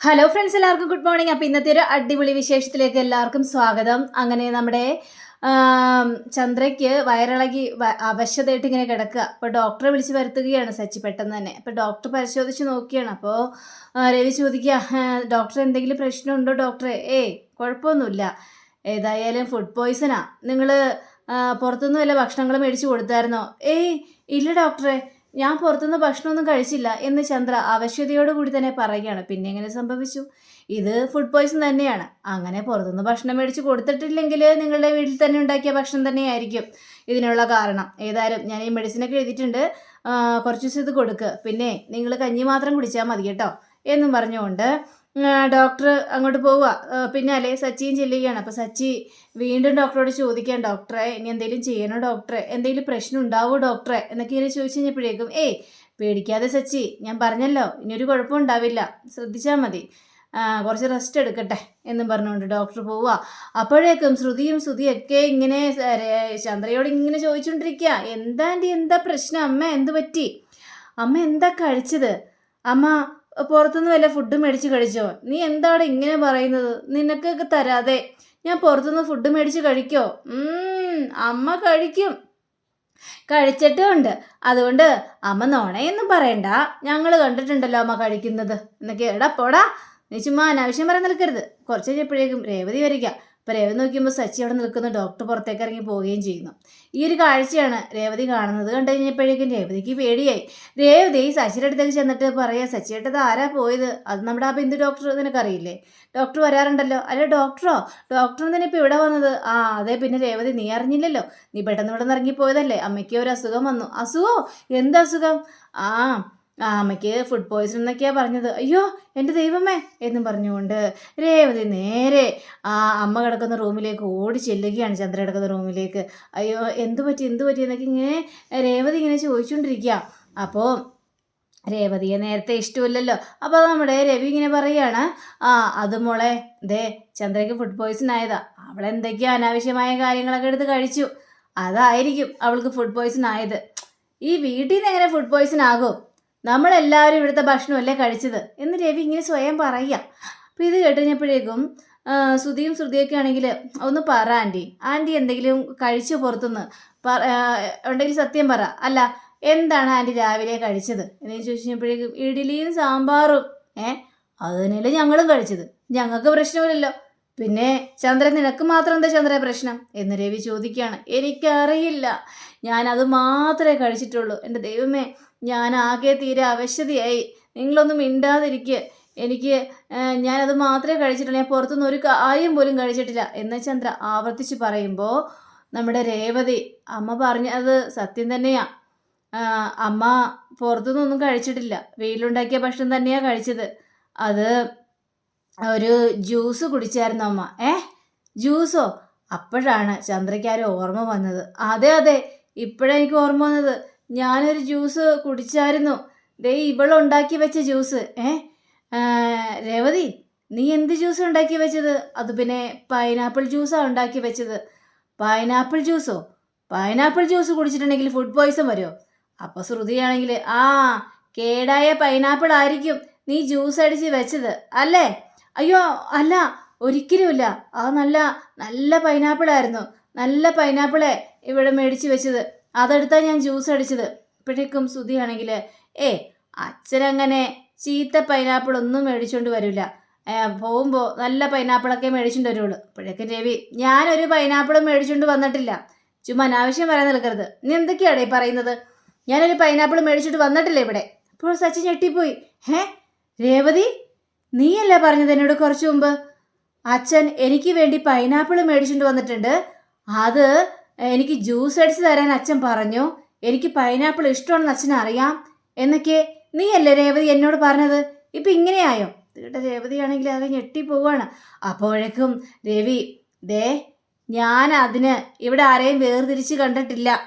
Hello friends എല്ലാവർക്കും good morning അപ്പോൾ ഇന്നത്തെ ഒരു അടിപൊളി വിശേഷത്തിലേക്ക് എല്ലാവർക്കും സ്വാഗതം. അങ്ങനെ നമ്മുടെ ചന്ദ്രയ്ക്ക് വയറിളകി അവശതയായിട്ട് ഇങ്ങനെ കിടക്കുക. അപ്പോൾ ഡോക്ടറെ വിളിച്ച് വരുത്തുകയാണ് സച്ചി പെട്ടെന്ന് തന്നെ. അപ്പോൾ ഡോക്ടർ പരിശോധിച്ച് നോക്കിയാണ്. അപ്പോൾ രവി ചോദിക്കുക ഡോക്ടർ എന്തെങ്കിലും പ്രശ്നമുണ്ടോ ഡോക്ടറെ ഏയ് കുഴപ്പമൊന്നുമില്ല. ഏതായാലും ഫുഡ് പോയ്സണാ നിങ്ങൾ പുറത്തുനിന്ന് വല്ല ഭക്ഷണങ്ങൾ മേടിച്ച് കൊടുത്തായിരുന്നോ? ഏയ് ഇല്ല ഡോക്ടറെ ഞാൻ പുറത്തുനിന്ന് ഭക്ഷണമൊന്നും കഴിച്ചില്ല എന്ന് ചന്ദ്ര ആവശ്യതയോടുകൂടി തന്നെ പറയുകയാണ്. പിന്നെ എങ്ങനെ സംഭവിച്ചു? ഇത് ഫുഡ് പോയ്സൺ തന്നെയാണ്. അങ്ങനെ പുറത്തുനിന്ന് ഭക്ഷണം മേടിച്ച് കൊടുത്തിട്ടില്ലെങ്കിൽ നിങ്ങളുടെ വീട്ടിൽ തന്നെ ഉണ്ടാക്കിയ ഭക്ഷണം തന്നെയായിരിക്കും ഇതിനുള്ള കാരണം. ഏതായാലും ഞാൻ ഈ മെഡിസിനൊക്കെ എഴുതിയിട്ടുണ്ട്. കുറച്ച് ദിവസം ഇത് കൊടുക്കുക പിന്നെ നിങ്ങൾ കഞ്ഞി മാത്രം കുടിച്ചാൽ മതി കേട്ടോ. എന്നും പറഞ്ഞുകൊണ്ട് ഡോക്ടർ അങ്ങോട്ട് പോവുക പിന്നെ പിന്നാലെ സച്ചിയും ചെല്ലുകയാണ്. അപ്പോൾ സച്ചി വീണ്ടും ഡോക്ടറോട് ചോദിക്കാൻ ഡോക്ടറെ ഇനി എന്തെങ്കിലും ചെയ്യണോ ഡോക്ടറെ? എന്തെങ്കിലും പ്രശ്നം ഉണ്ടാവോ ഡോക്ടറെ? എന്നൊക്കെ ഇങ്ങനെ ചോദിച്ചു കഴിഞ്ഞപ്പോഴേക്കും ഏയ് പേടിക്കാതെ സച്ചി ഞാൻ പറഞ്ഞല്ലോ ഇനിയൊരു കുഴപ്പം ഉണ്ടാവില്ല. ശ്രദ്ധിച്ചാൽ മതി. കുറച്ച് റെസ്റ്റ് എടുക്കട്ടെ എന്നും പറഞ്ഞുകൊണ്ട് ഡോക്ടർ പോവുക അപ്പോഴേക്കും ശ്രുതിയും ശ്രുതിയൊക്കെ ഇങ്ങനെ ചന്ദ്രയോട് ഇങ്ങനെ ചോദിച്ചുകൊണ്ടിരിക്കുക എന്താണ്ടി എന്താ പ്രശ്നം? അമ്മ എന്ത് പറ്റി? അമ്മ എന്താ കഴിച്ചത്? അമ്മ പുറത്തുനിന്ന് വല്ല ഫുഡ് മേടിച്ച് കഴിച്ചോ? നീ എന്താണ് ഇങ്ങനെ പറയുന്നത്? നിനക്കൊക്കെ തരാതെ. ഞാൻ പുറത്തുനിന്ന് ഫുഡ് മേടിച്ച് കഴിക്കോ? അമ്മ കഴിക്കും. കഴിച്ചിട്ടുമുണ്ട് അതുകൊണ്ട് അമ്മ നോണയെന്നും പറയണ്ട. ഞങ്ങൾ കണ്ടിട്ടുണ്ടല്ലോ അമ്മ കഴിക്കുന്നത്. എന്നൊക്കെ എടാ പോടാ. നീ ചുമ്മാ അനാവശ്യം പറയാൻ നിൽക്കരുത്. കുറച്ച് കഴിഞ്ഞപ്പോഴേക്കും രേവതി വരിക. അപ്പോൾ രേവതി നോക്കിയപ്പോൾ സച്ചി അവിടെ നിൽക്കുന്ന. ഡോക്ടർ പുറത്തേക്ക് ഇറങ്ങി പോവുകയും ചെയ്യുന്നു. ഈ ഒരു കാഴ്ചയാണ് രേവതി കാണുന്നത്. കണ്ടു കഴിഞ്ഞപ്പോഴേക്കും രേവതിക്ക് പേടിയായി. രേവതി സച്ചിയുടെ അടുത്തേക്ക് ചെന്നിട്ട് പറയാ സച്ചിയേട്ടത് ആരാ പോയത്? അത് നമ്മുടെ ആ ബിന്ദു ഡോക്ടർ നിനക്കറിയില്ലേ? ഡോക്ടർ വരാറുണ്ടല്ലോ. അല്ലെ ഡോക്ടറോ ഡോക്ടർ തന്നെ ഇപ്പോൾ ഇവിടെ വന്നത്? ആ അതെ പിന്നെ രേവതി നീ അറിഞ്ഞില്ലല്ലോ. നീ പെട്ടെന്ന് ഇവിടെ നിന്ന് ഇറങ്ങിപ്പോയതല്ലേ? അമ്മയ്ക്ക് ഒരു അസുഖം വന്നു. അസുഖോ? എന്ത് അസുഖം? ആ ആ അമ്മയ്ക്ക് ഫുഡ് പോയ്സൺ എന്നൊക്കെയാണ് പറഞ്ഞത്. അയ്യോ എന്റെ ദൈവമേ എന്നും പറഞ്ഞുകൊണ്ട് രേവതി നേരെ ആ അമ്മ കിടക്കുന്ന റൂമിലേക്ക് ഓടി ചെല്ലുകയാണ് ചന്ദ്ര കിടക്കുന്ന റൂമിലേക്ക്. അയ്യോ എന്തു പറ്റി എന്തു പറ്റി എന്നൊക്കെ ഇങ്ങനെ രേവതി ഇങ്ങനെ ചോദിച്ചുകൊണ്ടിരിക്കുക അപ്പോൾ രേവതിയെ നേരത്തെ ഇഷ്ടമില്ലല്ലോ. അപ്പോൾ നമ്മുടെ രവി ഇങ്ങനെ പറയുകയാണ് ആ അത് മോളെ ദേ ചന്ദ്രയ്ക്ക് ഫുഡ് പോയ്സൺ ആയതാ. അവളെന്തൊക്കെയോ അനാവശ്യമായ കാര്യങ്ങളൊക്കെ എടുത്ത് കഴിച്ചു. അതായിരിക്കും അവൾക്ക് ഫുഡ് പോയ്സൺ ആയത്. ഈ വീട്ടിൽ നിന്ന് എങ്ങനെ ഫുഡ് പോയ്സൺ ആകും? നമ്മളെല്ലാവരും ഇവിടുത്തെ ഭക്ഷണമല്ലേ കഴിച്ചത്? എന്ന് രവി ഇങ്ങനെ സ്വയം പറയുക. അപ്പോൾ ഇത് കേട്ടുകഴിഞ്ഞപ്പോഴേക്കും ശ്രുതിയും ശ്രുതിയൊക്കെ ആണെങ്കിൽ ഒന്ന് പറ ആന്റി. ആന്റി എന്തെങ്കിലും കഴിച്ചു പുറത്തുനിന്ന്? പറ ഉണ്ടെങ്കിൽ സത്യം പറ. അല്ല എന്താണ് ആന്റി രാവിലെ കഴിച്ചത്? എന്ന് ചോദിച്ചു കഴിഞ്ഞപ്പോഴേക്കും ഇഡ്ഡലിയും സാമ്പാറും. ഏ അത് തന്നെയല്ലേ ഞങ്ങളും കഴിച്ചത്? ഞങ്ങൾക്ക് പ്രശ്നമില്ലല്ലോ. പിന്നെ ചന്ദ്രൻ നിനക്ക് മാത്രം എന്താ ചന്ദ്ര പ്രശ്നം? എന്ന് രവി ചോദിക്കുകയാണ്. എനിക്കറിയില്ല. ഞാൻ അത് മാത്രമേ കഴിച്ചിട്ടുള്ളൂ. എന്റെ ദൈവമേ ഞാൻ ആകെ തീരെ അവശതയായി നിങ്ങളൊന്നും മിണ്ടാതിരിക്കുക എനിക്ക് ഞാനത് മാത്രമേ കഴിച്ചിട്ടുള്ളൂ. ഞാൻ പുറത്തുനിന്ന് ഒരു കാര്യം പോലും കഴിച്ചിട്ടില്ല. എന്ന് ചന്ദ്ര ആവർത്തിച്ച് പറയുമ്പോൾ നമ്മുടെ രേവതി അമ്മ പറഞ്ഞത് സത്യം തന്നെയാണ് അമ്മ പുറത്തുനിന്നൊന്നും കഴിച്ചിട്ടില്ല. വീട്ടിലുണ്ടാക്കിയ ഭക്ഷണം തന്നെയാണ് കഴിച്ചത്. അത് ഒരു ജ്യൂസ് കുടിച്ചായിരുന്നു അമ്മ. ഏ? ജ്യൂസോ? അപ്പോഴാണ് ചന്ദ്രയ്ക്ക് ഓർമ്മ വന്നത്. അതെ അതെ. ഇപ്പോഴെനിക്ക് ഓർമ്മ വന്നത്. ഞാനൊരു ജ്യൂസ് കുടിച്ചായിരുന്നു. ദേ ഇവളുണ്ടാക്കി വെച്ച ജ്യൂസ്. ഏ? രേവതി നീ എന്ത് ജ്യൂസ് ഉണ്ടാക്കി വെച്ചത്? അത് പിന്നെ പൈനാപ്പിൾ ജ്യൂസാണ് ഉണ്ടാക്കി വെച്ചത്. പൈനാപ്പിൾ ജ്യൂസോ? പൈനാപ്പിൾ ജ്യൂസ് കുടിച്ചിട്ടുണ്ടെങ്കിൽ ഫുഡ് പോയ്സൺ വരുമോ? അപ്പോൾ ശ്രുതിയാണെങ്കിൽ ആ കേടായ പൈനാപ്പിൾ ആയിരിക്കും നീ ജ്യൂസ് അടിച്ച് വെച്ചത്. അല്ലേ? അയ്യോ അല്ല ഒരിക്കലുമില്ല. ആ നല്ല നല്ല പൈനാപ്പിൾ ആയിരുന്നു. നല്ല പൈനാപ്പിളെ ഇവിടെ മേടിച്ച് വെച്ചത്. അതെടുത്താൽ ഞാൻ ജ്യൂസ് അടിച്ചത്. ഇപ്പോഴേക്കും ശ്രുതിയാണെങ്കിൽ ഏ അച്ഛനങ്ങനെ ചീത്ത പൈനാപ്പിൾ ഒന്നും മേടിച്ചുകൊണ്ട് വരില്ല. പോകുമ്പോൾ നല്ല പൈനാപ്പിളൊക്കെ മേടിച്ചുകൊണ്ട് വരുള്ളൂ അപ്പോഴേക്കും രവി ഞാനൊരു പൈനാപ്പിളും മേടിച്ചുകൊണ്ട് വന്നിട്ടില്ല. ചുമ്മാ അനാവശ്യം വരാൻ നിൽക്കരുത്. നീ എന്തൊക്കെയാണ് ഈ പറയുന്നത്? ഞാനൊരു പൈനാപ്പിൾ മേടിച്ചിട്ട് വന്നിട്ടില്ല ഇവിടെ. അപ്പോൾ സച്ചിൻ ഞെട്ടിപ്പോയി. ഹേ രേവതി നീയല്ലേ പറഞ്ഞത് എന്നോട് കുറച്ച് മുമ്പ്? അച്ഛൻ എനിക്ക് വേണ്ടി പൈനാപ്പിൾ മേടിച്ചുകൊണ്ട് വന്നിട്ടുണ്ട്. അത് എനിക്ക് ജ്യൂസ് അടിച്ച് തരാൻ അച്ഛൻ പറഞ്ഞു. എനിക്ക് പൈനാപ്പിൾ ഇഷ്ടമാണെന്ന് അച്ഛൻ അറിയാം. എന്നൊക്കെ നീയല്ലേ രേവതി എന്നോട് പറഞ്ഞത്? ഇപ്പം ഇങ്ങനെയായോ തീട്ട രേവതിയാണെങ്കിൽ അത് ഞെട്ടിപ്പോവാണ് അപ്പോഴേക്കും രവി ദേ ഞാൻ അതിന് ഇവിടെ ആരെയും വേർതിരിച്ച് കണ്ടിട്ടില്ല.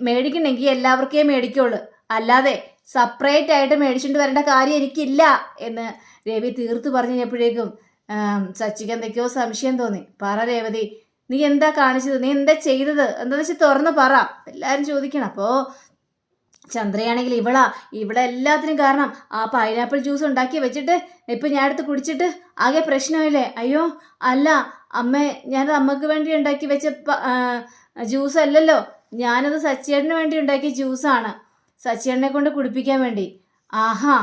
മേടിക്കണമെങ്കിൽ എല്ലാവർക്കേ മേടിക്കുള്ളൂ. അല്ലാതെ സെപ്പറേറ്റ് ആയിട്ട് മേടിച്ചുകൊണ്ട് വരേണ്ട കാര്യം എനിക്കില്ല എന്ന് രവി തീർത്തു പറഞ്ഞു കഴിഞ്ഞപ്പോഴേക്കും സച്ചിക്ക് എന്തൊക്കെയോ സംശയം തോന്നി. പറ രേവതി നീ എന്താ കാണിച്ചത്? നീ എന്താ ചെയ്തത്? എന്താ വെച്ചാൽ തുറന്ന് പറ. എല്ലാവരും ചോദിക്കണം. അപ്പോൾ ചന്ദ്രയാണെങ്കിൽ ഇവളാ. ഇവിടെ എല്ലാത്തിനും കാരണം ആ പൈനാപ്പിൾ ജ്യൂസ് ഉണ്ടാക്കി വെച്ചിട്ട് ഇപ്പം ഞാൻ എടുത്ത് കുടിച്ചിട്ട് ആകെ പ്രശ്നമില്ലേ അയ്യോ അല്ല അമ്മ ഞാനത് അമ്മയ്ക്ക് വേണ്ടി ഉണ്ടാക്കി വെച്ച ജ്യൂസ് അല്ലല്ലോ. ഞാനത് സച്ചേട്ടന് വേണ്ടി ഉണ്ടാക്കിയ ജ്യൂസാണ് സച്ചിയേട്ടനെ കൊണ്ട് കുടിപ്പിക്കാൻ വേണ്ടി. ആഹാ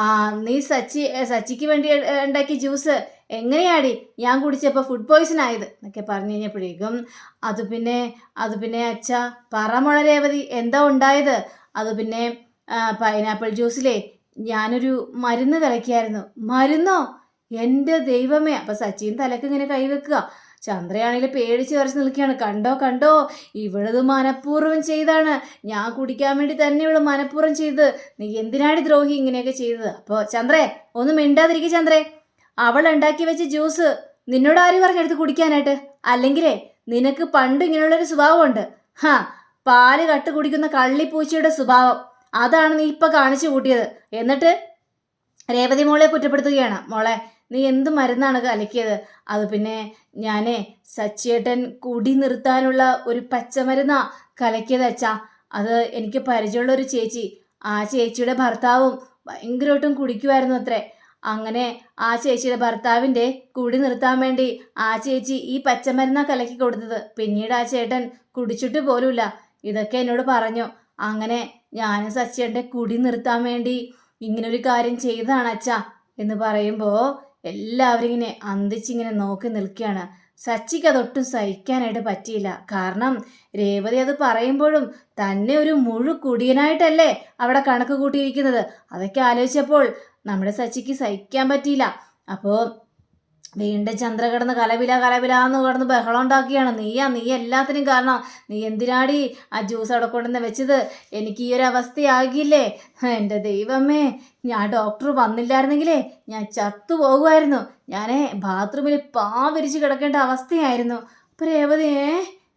ആ നീ സച്ചി സച്ചിക്ക് വേണ്ടി ഉണ്ടാക്കിയ ജ്യൂസ് എങ്ങനെയാടി? ഞാൻ കുടിച്ചപ്പോൾ ഫുഡ് പോയ്സൺ ആയത് എന്നൊക്കെ പറഞ്ഞു കഴിഞ്ഞപ്പോഴേക്കും അത് പിന്നെ അത് പിന്നെ അച്ഛ പറ മുളരേവതി എന്താ ഉണ്ടായത്? അത് പിന്നെ പൈനാപ്പിൾ ജ്യൂസിലേ ഞാനൊരു മരുന്ന് കലക്കിയായിരുന്നു. മരുന്നോ? എന്റെ ദൈവമേ. അപ്പം സച്ചിൻ തലക്ക് ഇങ്ങനെ കൈവെക്കുക ചന്ദ്രയാണെങ്കിൽ പേടിച്ച് വരച്ച് നിൽക്കുകയാണ്. കണ്ടോ കണ്ടോ? ഇവളത് മനഃപൂർവം ചെയ്താണ്. ഞാൻ കുടിക്കാൻ വേണ്ടി തന്നെ ഇവൾ മനഃപൂർവം ചെയ്ത് നീ എന്തിനാണ് ദ്രോഹി ഇങ്ങനെയൊക്കെ ചെയ്തത് അപ്പോൾ ചന്ദ്രേ ഒന്ന് മിണ്ടാതിരിക്കുക ചന്ദ്രേ. അവൾ ഉണ്ടാക്കി വെച്ച ജ്യൂസ് നിന്നോട് ആര് പറഞ്ഞെടുത്ത് കുടിക്കാനായിട്ട്? അല്ലെങ്കിലേ നിനക്ക് പണ്ട് ഇങ്ങനെയുള്ളൊരു സ്വഭാവമുണ്ട്. ഹാ പാൽ കട്ട് കുടിക്കുന്ന കള്ളിപ്പൂച്ചയുടെ സ്വഭാവം. അതാണ് നീ ഇപ്പൊ കാണിച്ചു കൂട്ടിയത്. എന്നിട്ട് രേവതി മോളെ കുറ്റപ്പെടുത്തുകയാണ്. മോളെ നീ എന്ത് മരുന്നാണ് കലക്കിയത്? അത് പിന്നെ ഞാനേ സച്ചിയേട്ടൻ കുടി നിർത്താനുള്ള ഒരു പച്ചമരുന്നാ കലക്കിയത് അച്ഛാ. അത് എനിക്ക് പരിചയമുള്ള ഒരു ചേച്ചി. ആ ചേച്ചിയുടെ ഭർത്താവും ഭയങ്കരമായിട്ടും കുടിക്കുമായിരുന്നു അത്രേ. അങ്ങനെ ആ ചേച്ചിയുടെ ഭർത്താവിന്റെ കുടി നിർത്താൻ വേണ്ടി ആ ചേച്ചി ഈ പച്ചമരുന്നാ കലക്കി കൊടുത്തത്. പിന്നീട് ആ ചേട്ടൻ കുടിച്ചിട്ട് പോലുമില്ല. ഇതൊക്കെ എന്നോട് പറഞ്ഞു. അങ്ങനെ ഞാൻ സച്ചിയുടെ കുടി നിർത്താൻ വേണ്ടി ഇങ്ങനൊരു കാര്യം ചെയ്തതാണ് അച്ഛാ എന്ന് പറയുമ്പോൾ എല്ലാവരും ഇങ്ങനെ അന്തിച്ചിങ്ങനെ നോക്കി നിൽക്കുകയാണ്. സച്ചിക്ക് അതൊട്ടും സഹിക്കാനായിട്ട് പറ്റിയില്ല. കാരണം രേവതി അത് പറയുമ്പോഴും തന്നെ ഒരു മുഴു കുടിയനായിട്ടല്ലേ അവിടെ കണക്ക് കൂട്ടിയിരിക്കുന്നത്. അതൊക്കെ ആലോചിച്ചപ്പോൾ നമ്മുടെ സച്ചിക്ക് സഹിക്കാൻ പറ്റിയില്ല. അപ്പോൾ വീണ്ടും ചന്ദ്ര കിടന്ന് കലവില എന്ന് കിടന്ന് ബഹളം ഉണ്ടാക്കിയാണ് നീയാ നീ എല്ലാത്തിനും കാരണം. നീ എന്തിനാടി ആ ജ്യൂസ് അവിടെ കൊണ്ടുവന്ന് വെച്ചത്? എനിക്ക് ഈ ഒരു അവസ്ഥയാകില്ലേ? എന്റെ ദൈവമേ ഞാൻ ഡോക്ടർ വന്നില്ലായിരുന്നെങ്കിലേ ഞാൻ ചത്തു പോകുമായിരുന്നു. ഞാനേ ബാത്റൂമിൽ പാ വിരിച്ച് കിടക്കേണ്ട അവസ്ഥയായിരുന്നു. അപ്പോൾ രേവതയേ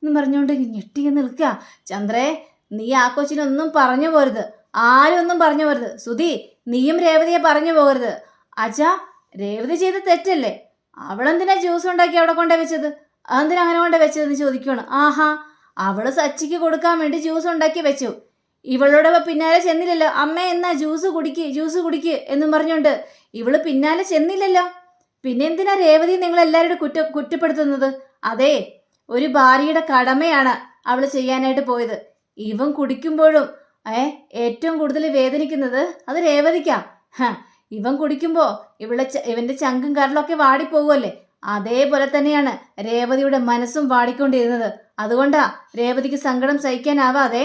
എന്ന് പറഞ്ഞുകൊണ്ട് ഞെട്ടി നിൽക്കുക. ചന്ദ്രേ നീ ആ കൊച്ചിനൊന്നും പറഞ്ഞു പോരുത്. ആരും ഒന്നും പറഞ്ഞു പോരുത്. സുധി നീയും രേവതിയെ പറഞ്ഞു പോകരുത്. അച്ഛാ രേവതി ചെയ്ത തെറ്റല്ലേ? അവളെന്തിനാ ജ്യൂസ് ഉണ്ടാക്കി അവിടെ കൊണ്ടേ വെച്ചത്? അതെന്തിനാ അങ്ങനെ കൊണ്ടേ വെച്ചതെന്ന് ചോദിക്കുകയാണ്. ആഹാ അവൾ സച്ചിക്ക് കൊടുക്കാൻ വേണ്ടി ജ്യൂസ് ഉണ്ടാക്കി വെച്ചു. ഇവളോട് പിന്നാലെ ചെന്നില്ലല്ലോ. അമ്മ എന്നാ ജ്യൂസ് കുടിക്ക് ജ്യൂസ് കുടിക്ക് എന്നും പറഞ്ഞുകൊണ്ട് ഇവൾ പിന്നാലെ ചെന്നില്ലല്ലോ. പിന്നെ എന്തിനാ രേവതി നിങ്ങൾ എല്ലാവരും കുറ്റ കുറ്റപ്പെടുത്തുന്നത്? അതെ ഒരു ഭാര്യയുടെ കടമയാണ് അവൾ ചെയ്യാനായിട്ട് പോയത്. ഇവൻ കുടിക്കുമ്പോഴും ഏ ഏറ്റവും കൂടുതൽ വേദനിക്കുന്നത് അത് രേവതിക്കാ. ഇവൻ കുടിക്കുമ്പോൾ ഇവിടെ ഇവന്റെ ചങ്കും കരളൊക്കെ വാടിപ്പോകുമല്ലേ അതേപോലെ തന്നെയാണ് രേവതിയുടെ മനസ്സും വാടിക്കൊണ്ടിരുന്നത്. അതുകൊണ്ടാ രേവതിക്ക് സങ്കടം സഹിക്കാനാവാതെ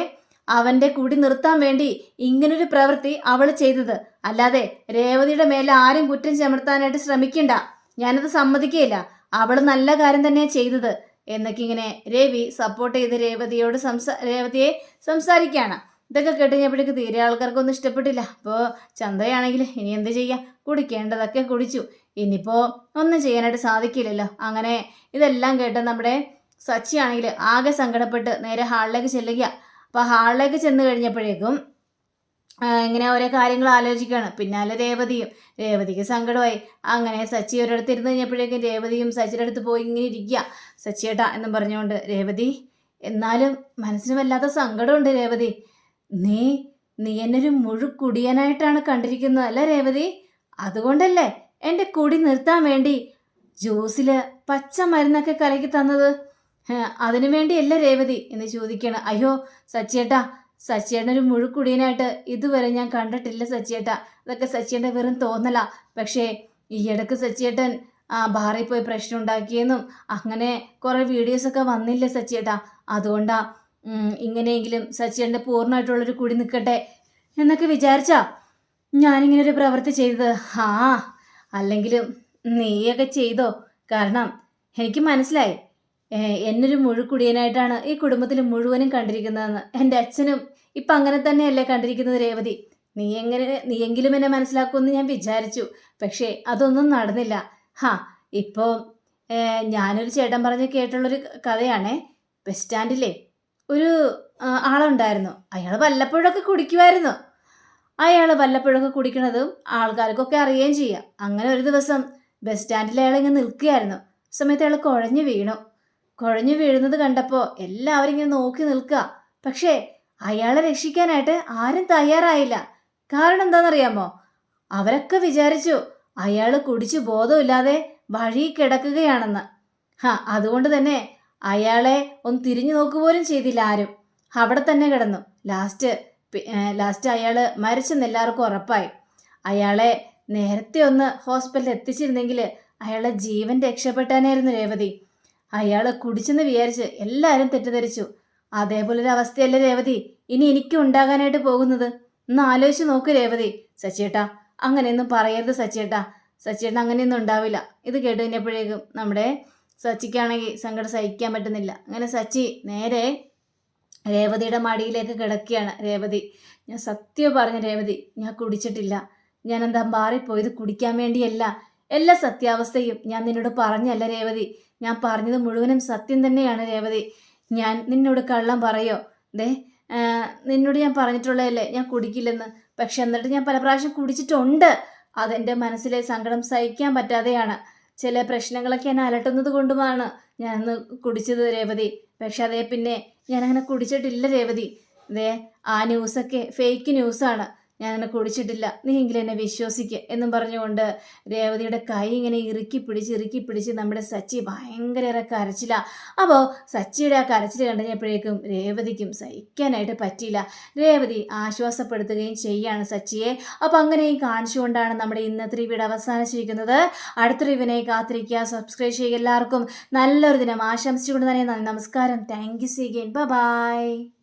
അവന്റെ കുടി നിർത്താൻ വേണ്ടി ഇങ്ങനൊരു പ്രവൃത്തി അവൾ ചെയ്തത്. അല്ലാതെ രേവതിയുടെ മേലെ ആരും കുറ്റം ചമർത്താനായിട്ട് ശ്രമിക്കണ്ട. ഞാനത് സമ്മതിക്കുകയില്ല അവൾ നല്ല കാര്യം തന്നെയാണ് ചെയ്തത്. എന്നൊക്കെ ഇങ്ങനെ രവി സപ്പോർട്ട് ചെയ്ത് രേവതിയോട് സംസാ രേവതിയെ സംസാരിക്കുകയാണ് ഇതൊക്കെ കേട്ടുകഴിഞ്ഞപ്പോഴേക്ക് തീരെ ആൾക്കാർക്കൊന്നും ഇഷ്ടപ്പെട്ടില്ല. അപ്പോൾ ചന്തയാണെങ്കിൽ ഇനി എന്ത് ചെയ്യാം? കുടിക്കേണ്ടതൊക്കെ കുടിച്ചു. ഇനിയിപ്പോൾ ഒന്നും ചെയ്യാനായിട്ട് സാധിക്കില്ലല്ലോ. അങ്ങനെ ഇതെല്ലാം കേട്ട് നമ്മുടെ സച്ചിയാണെങ്കിൽ ആകെ സങ്കടപ്പെട്ട് നേരെ ഹാളിലേക്ക് ചെല്ലുക അപ്പോൾ ഹാളിലേക്ക് ചെന്ന് കഴിഞ്ഞപ്പോഴേക്കും ഇങ്ങനെ ഓരോ കാര്യങ്ങൾ ആലോചിക്കുകയാണ്. പിന്നാലെ രേവതിയും. രേവതിക്ക് സങ്കടമായി. അങ്ങനെ സച്ചി ഒരിടത്ത് ഇരുന്ന് കഴിഞ്ഞപ്പോഴേക്കും രേവതിയും സച്ചിയുടെ അടുത്ത് പോയി ഇങ്ങനെ ഇരിക്കുക. സച്ചിയേട്ടാ എന്നും പറഞ്ഞുകൊണ്ട് രേവതി എന്നാലും മനസ്സിന് വല്ലാത്ത സങ്കടമുണ്ട് രേവതി. നീ നീ എന്നൊരു മുഴുക്കുടിയനായിട്ടാണ് മുഴു കുടിയനായിട്ടാണ് കണ്ടിരിക്കുന്നത് അല്ല രേവതി? അതുകൊണ്ടല്ലേ എന്റെ കുടി നിർത്താൻ വേണ്ടി ജ്യൂസിൽ പച്ച മരുന്നൊക്കെ കലക്കി തന്നത്? അതിനു വേണ്ടിയല്ല രേവതി? എന്ന് ചോദിക്കണം. അയ്യോ സച്ചിയേട്ടാ സച്ചിയേട്ടൻ ഒരു മുഴുക്കുടിയനായിട്ട് ഇതുവരെ ഞാൻ കണ്ടിട്ടില്ല സച്ചിയേട്ട. അതൊക്കെ സച്ചിയേട്ടൻ വെറും തോന്നല. പക്ഷേ ഈയിടക്ക് സച്ചിയേട്ടൻ ആ ബാറിൽ പോയി പ്രശ്നം ഉണ്ടാക്കിയെന്നും അങ്ങനെ കുറേ വീഡിയോസൊക്കെ വന്നില്ലേ സച്ചിയേട്ട. അതുകൊണ്ടാ ഉം, ഇങ്ങനെയെങ്കിലും സച്ചിന്റെ പൂർണമായിട്ടുള്ളൊരു കുടി നിൽക്കട്ടെ എന്നൊക്കെ വിചാരിച്ചാ ഞാനിങ്ങനെ ഒരു പ്രവൃത്തി ചെയ്തത്. ആ അല്ലെങ്കിലും നീയൊക്കെ ചെയ്തോ? കാരണം എനിക്ക് മനസ്സിലായി. എന്നൊരു മുഴുക്കുടിയനായിട്ടാണ് ഈ കുടുംബത്തിൽ മുഴുവനും കണ്ടിരിക്കുന്നതെന്ന്. എന്റെ അച്ഛനും ഇപ്പം അങ്ങനെ തന്നെയല്ലേ കണ്ടിരിക്കുന്നത് രേവതി. നീ എങ്ങനെ നീയെങ്കിലും എന്നെ മനസ്സിലാക്കുമെന്ന് ഞാൻ വിചാരിച്ചു. പക്ഷേ അതൊന്നും നടന്നില്ല. ഹാ ഇപ്പോൾ ഞാനൊരു ചേട്ടൻ പറഞ്ഞ് കേട്ടുള്ളൊരു കഥയാണേ. ബസ് സ്റ്റാൻഡിലെ ഒരു ആളുണ്ടായിരുന്നു. അയാൾ വല്ലപ്പോഴൊക്കെ കുടിക്കുമായിരുന്നു. അയാൾ വല്ലപ്പോഴൊക്കെ കുടിക്കണതും ആൾക്കാർക്കൊക്കെ അറിയുകയും ചെയ്യാം. അങ്ങനെ ഒരു ദിവസം ബസ് സ്റ്റാൻഡിൽ അയാൾ ഇങ്ങനെ നിൽക്കുകയായിരുന്നു. സമയത്ത് അയാൾ കുഴഞ്ഞു വീണു. കുഴഞ്ഞു വീഴുന്നത് കണ്ടപ്പോൾ എല്ലാവരും ഇങ്ങനെ നോക്കി നിൽക്കുക. പക്ഷേ അയാളെ രക്ഷിക്കാനായിട്ട് ആരും തയ്യാറായില്ല. കാരണം എന്താണെന്നറിയാമോ? അവരൊക്കെ വിചാരിച്ചു അയാൾ കുടിച്ച് ബോധമില്ലാതെ വഴി കിടക്കുകയാണെന്ന്. ഹാ അതുകൊണ്ട് തന്നെ അയാളെ ഒന്ന് തിരിഞ്ഞു നോക്കുപോലും ചെയ്തില്ല ആരും. അവിടെ തന്നെ കിടന്നു. ലാസ്റ്റ് ലാസ്റ്റ് അയാൾ മരിച്ചെന്ന് എല്ലാവർക്കും ഉറപ്പായി. അയാളെ നേരത്തെ ഒന്ന് ഹോസ്പിറ്റലിൽ എത്തിച്ചിരുന്നെങ്കിൽ അയാളെ ജീവൻ രക്ഷപ്പെട്ടാനായിരുന്നു രേവതി. അയാൾ കുടിച്ചെന്ന് വിചാരിച്ച് എല്ലാവരും തെറ്റിദ്ധരിച്ചു. അതേപോലൊരു അവസ്ഥയല്ലേ രേവതി? ഇനി എനിക്കും ഉണ്ടാകാനായിട്ട് പോകുന്നത്? ഒന്ന് ആലോചിച്ച് നോക്ക് രേവതി. സച്ചേട്ടാ അങ്ങനെയൊന്നും പറയരുത് സച്ചേട്ടാ. സച്ചേട്ടൻ അങ്ങനെയൊന്നും ഉണ്ടാവില്ല. ഇത് കേട്ട് കഴിഞ്ഞപ്പോഴേക്കും നമ്മുടെ സച്ചിക്കാണെങ്കിൽ സങ്കടം സഹിക്കാൻ പറ്റുന്നില്ല. അങ്ങനെ സച്ചി നേരെ രേവതിയുടെ മടിയിലേക്ക് കിടക്കുകയാണ്. രേവതി ഞാൻ സത്യം പറഞ്ഞ രേവതി ഞാൻ കുടിച്ചിട്ടില്ല. ഞാൻ എന്താ മാറിപ്പോയത്? കുടിക്കാൻ വേണ്ടിയല്ല. എല്ലാ സത്യാവസ്ഥയും ഞാൻ നിന്നോട് പറഞ്ഞല്ല രേവതി. ഞാൻ പറഞ്ഞത് മുഴുവനും സത്യം തന്നെയാണ് രേവതി. ഞാൻ നിന്നോട് കള്ളം പറയോ? ദേ നിന്നോട് ഞാൻ പറഞ്ഞിട്ടുള്ളതല്ലേ? ഞാൻ കുടിക്കില്ലെന്ന്. പക്ഷെ എന്നിട്ട് ഞാൻ പല പ്രാവശ്യം കുടിച്ചിട്ടുണ്ട്. അതെന്റെ മനസ്സിലെ സങ്കടം സഹിക്കാൻ പറ്റാതെയാണ്. ചില പ്രശ്നങ്ങളൊക്കെ എന്നെ അലട്ടുന്നത് കൊണ്ടുമാണ് ഞാൻ അന്ന് കുടിച്ചത് രേവതി. പക്ഷെ അതേ പിന്നെ ഞാൻ അങ്ങനെ കുടിച്ചിട്ടില്ല രേവതി. ദേ ആ ന്യൂസൊക്കെ ഫേക്ക് ന്യൂസാണ്. ഞാൻ കുടിച്ചിട്ടില്ല. നീ എങ്കിലും എന്നെ വിശ്വസിക്കുക എന്നും പറഞ്ഞുകൊണ്ട് രേവതിയുടെ കൈ ഇങ്ങനെ ഇറുക്കി പിടിച്ച് ഇറുക്കി പിടിച്ച് നമ്മുടെ സച്ചി ഭയങ്കര കരച്ചില്ല അപ്പോൾ സച്ചിയുടെ ആ കരച്ചിൽ കണ്ടുകഴിഞ്ഞപ്പോഴേക്കും രേവതിക്കും സഹിക്കാനായിട്ട് പറ്റിയില്ല. രേവതി ആശ്വാസപ്പെടുത്തുകയും ചെയ്യാണ് സച്ചിയെ. അപ്പോൾ അങ്ങനെയും കാണിച്ചുകൊണ്ടാണ് നമ്മുടെ ഇന്നത്തെ റിവ്യൂടെ അവസാനിച്ചിരിക്കുന്നത്. അടുത്ത റിവിനെ കാത്തിരിക്കുക. സബ്സ്ക്രൈബ് ചെയ്യുക എല്ലാവർക്കും. നല്ലൊരു ദിനം. ആശംസിച്ചുകൊണ്ട് തന്നെ നന്ദി. നമസ്കാരം. Thank you see again bye